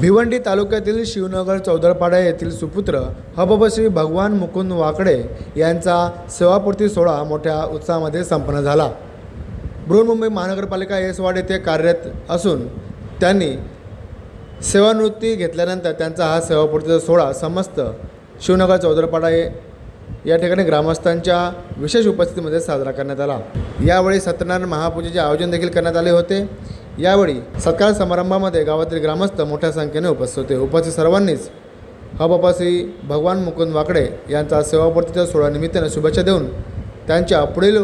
भिवंडी तालुक्यातील शिवनगर चौदरपाडा येथील सुपुत्र हबबश्री भगवान मुकुंद वाकडे यांचा सेवापूर्ती सोहळा मोठ्या उत्साहामध्ये संपन्न झाला. बृहन्मुंबई महानगरपालिका येसवाड येथे कार्यरत असून त्यांनी सेवानिवृत्ती घेतल्यानंतर त्यांचा हा सेवापूर्तीचा सोहळा समस्त शिवनगर चौदरपाडा या ठिकाणी ग्रामस्थांच्या विशेष उपस्थितीमध्ये साजरा करण्यात आला. यावेळी सत्यनारायण महापूजेचे आयोजन देखील करण्यात आले होते. यावेळी सत्कार समारंभामध्ये गावातील ग्रामस्थ मोठ्या संख्येने उपस्थित होते. उपस्थित सर्वांनीच हबापा भगवान मुकुंद वाकडे यांचा सेवापूर्तीच्या सोहळा निमित्ताने शुभेच्छा देऊन त्यांच्या पुढील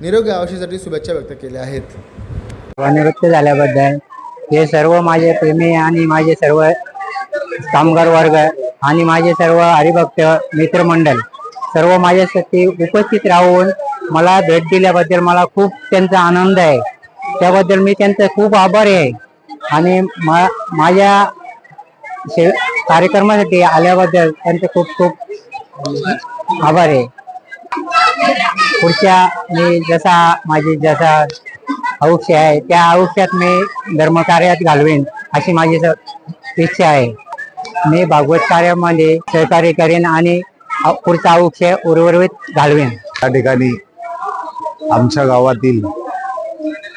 निरोगी आयुष्यासाठी शुभेच्छा व्यक्त केल्या आहेत. निवृत्त झाल्याबद्दल हे सर्व माझे प्रेमी आणि माझे सर्व कामगार वर्ग आणि माझे सर्व हरिभक्त मित्रमंडळ सर्व माझ्यासाठी उपस्थित राहून मला भेट दिल्याबद्दल मला खूप त्यांचा आनंद आहे. त्याबद्दल मी त्यांचं खूप आभारी आहे. आणि मा माझ्या शे कार्यक्रमासाठी आल्याबद्दल त्यांचे खूप खूप आभार आहे. पुढच्या मी जसा माझी जसा आयुष्य आहे त्या आयुष्यात मी धर्मकार्यात घालवेन अशी माझी इच्छा आहे. मी भागवत कार्यामध्ये सहकार्य करेन आणि पुढचं आयुष्य उर्वरित घालवेन. त्या ठिकाणी आमच्या गावातील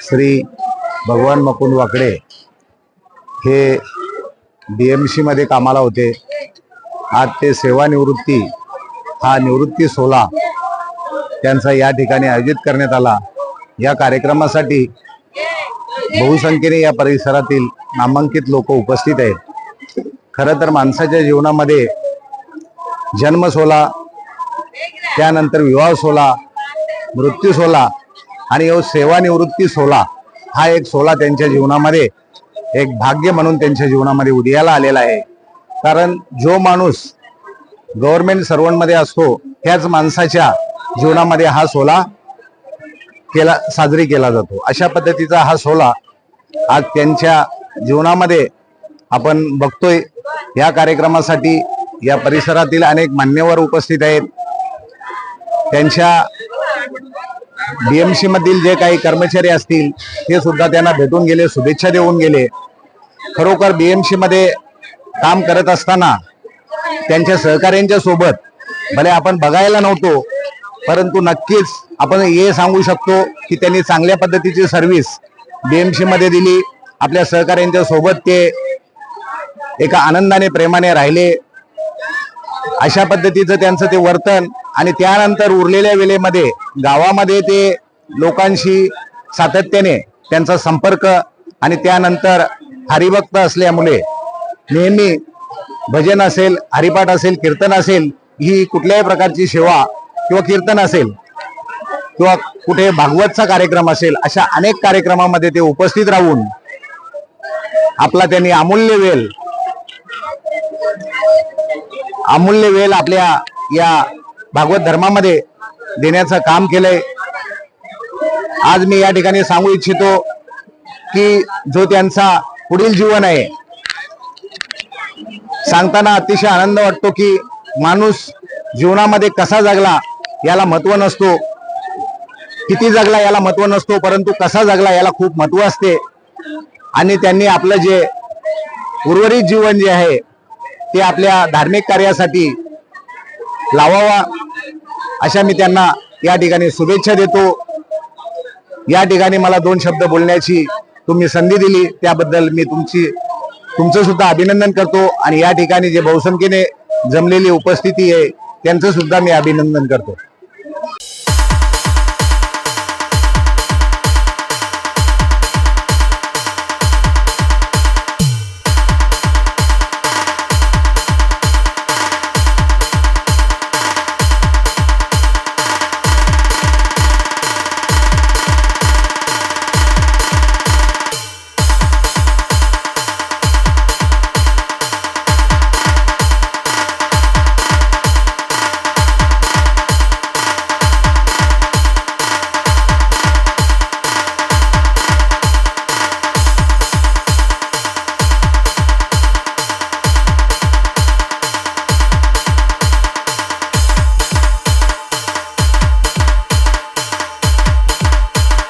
श्री भगवान मकुंद वाकडे हे डी एम सीमध्ये कामाला होते. आज ते सेवानिवृत्ती हा निवृत्ती सोहळा त्यांचा या ठिकाणी आयोजित करण्यात आला. या कार्यक्रमासाठी बहुसंख्येने या परिसरातील नामांकित लोक उपस्थित आहेत. खरं तर माणसाच्या जीवनामध्ये जन्म सोहळा त्यानंतर विवाह सोहळा मृत्यू सोहळा आणि यो सेवानिवृत्ती सोहळा हा एक सोहळा त्यांच्या जीवनामध्ये एक भाग्य म्हणून त्यांच्या जीवनामध्ये उदयाला आलेला आहे. कारण जो माणूस गव्हर्नमेंट सर्वंटमध्ये असतो त्याच माणसाच्या जीवनामध्ये हा सोहळा केला साजरी केला जातो. अशा पद्धतीचा हा सोहळा आज त्यांच्या जीवनामध्ये आपण बघतोय. या कार्यक्रमासाठी या परिसरातील अनेक मान्यवर उपस्थित आहेत. त्यांच्या डीएमसी मधील जे काही कर्मचारी असतील ते सुद्धा त्यांना भेटून गेले शुभेच्छा देऊन गेले. खरोखर बीएमसी मध्ये काम करत असताना त्यांच्या सहकार्यांच्या सोबत भले आपण बघायला नव्हतो परंतु नक्कीच आपण हे सांगू शकतो की त्यांनी चांगल्या पद्धतीची सर्व्हिस बीएमसी मध्ये दिली. आपल्या सहकार्यांच्या सोबत ते एका आनंदाने प्रेमाने राहिले. अशा पद्धतीचं त्यांचं ते वर्तन आणि त्यानंतर उरलेल्या वेळेमध्ये गावामध्ये ते लोकांशी सातत्याने त्यांचा संपर्क आणि त्यानंतर हरिभक्त असल्यामुळे नेहमी भजन असेल हरिपाठ असेल कीर्तन असेल ही कुठल्याही प्रकारची सेवा किंवा कीर्तन असेल किंवा कुठे भागवतचा कार्यक्रम असेल अशा अनेक कार्यक्रमामध्ये ते उपस्थित राहून आपला त्यांनी अमूल्य वेळ अमूल्य वेळ आपल्या या भागवत धर्मामध्ये देण्याचं काम केलंय. आज मी या ठिकाणी सांगू इच्छितो की जो त्यांचा पुढील जीवन आहे सांगताना अतिशय आनंद वाटतो की माणूस जीवनामध्ये कसा जगला याला महत्त्व नसतो. किती जगला याला महत्त्व नसतो परंतु कसा जगला याला खूप महत्त्व असते. आणि त्यांनी आपलं जे उर्वरित जीवन जे आहे ते आपल्या धार्मिक कार्यासाठी लावावा. अशा मी त्यांना या ठिकाणी शुभेच्छा देतो. या ठिकाणी मला दोन शब्द बोलण्याची तुम्ही संधी दिली. त्याबद्दल मी तुमची तुमचं सुद्धा अभिनंदन करतो. आणि या ठिकाणी जे बहुसंख्येने जमलेली उपस्थिती आहे त्यांचं सुद्धा मी अभिनंदन करतो.